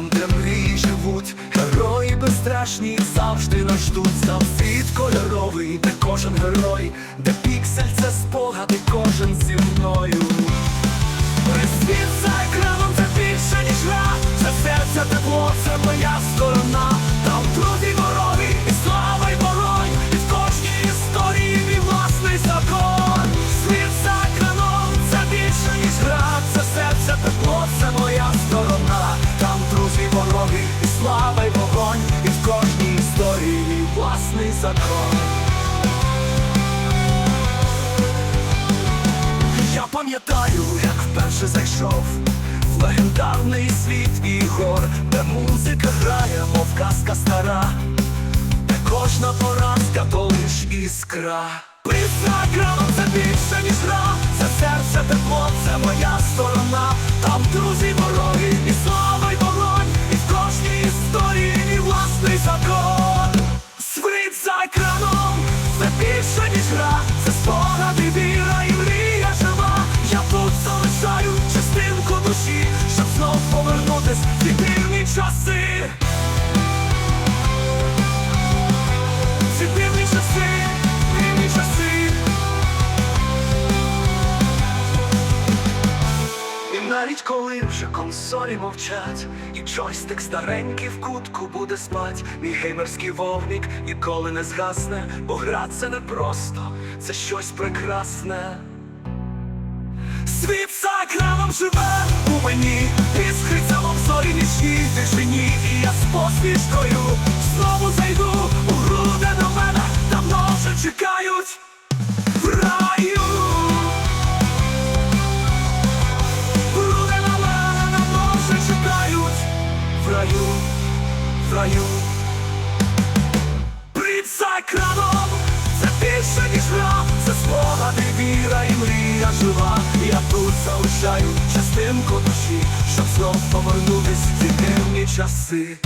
Там, де мрії живуть, герої безстрашні завжди нас ждуть. Там світ кольоровий, де кожен герой, де піксель це спогади, кожен зі мною. Світ за екраном це більше, ніж гра, це серце тепло, це моя сторона. Друзі вороги, і слава й вогонь, і в кожній історії власний закон. Я пам'ятаю, як вперше зайшов в легендарний світ ігор, де музика грає, мов казка стара, де кожна поразка то лиш іскра. Писна екраном це більше, ніж гра, це серце тепло, це моя сторона. Там друзі це більше, ніж гра, це спогади, навіть коли вже консолі мовчать, і джойстик старенький в кутку буде спать, мій геймерський вогник ніколи не згасне, бо гра це не просто, це щось прекрасне. Світ за екраном живе у мені, іскриться в обзорі нічній тишині, і я з посмішкою раю, в раю. Привіт за екраном, це більше ніж гра, це спогади, віра і мрія жива. Я тут залишаю частинку душі, щоб знов повернутись в ті дивні часи.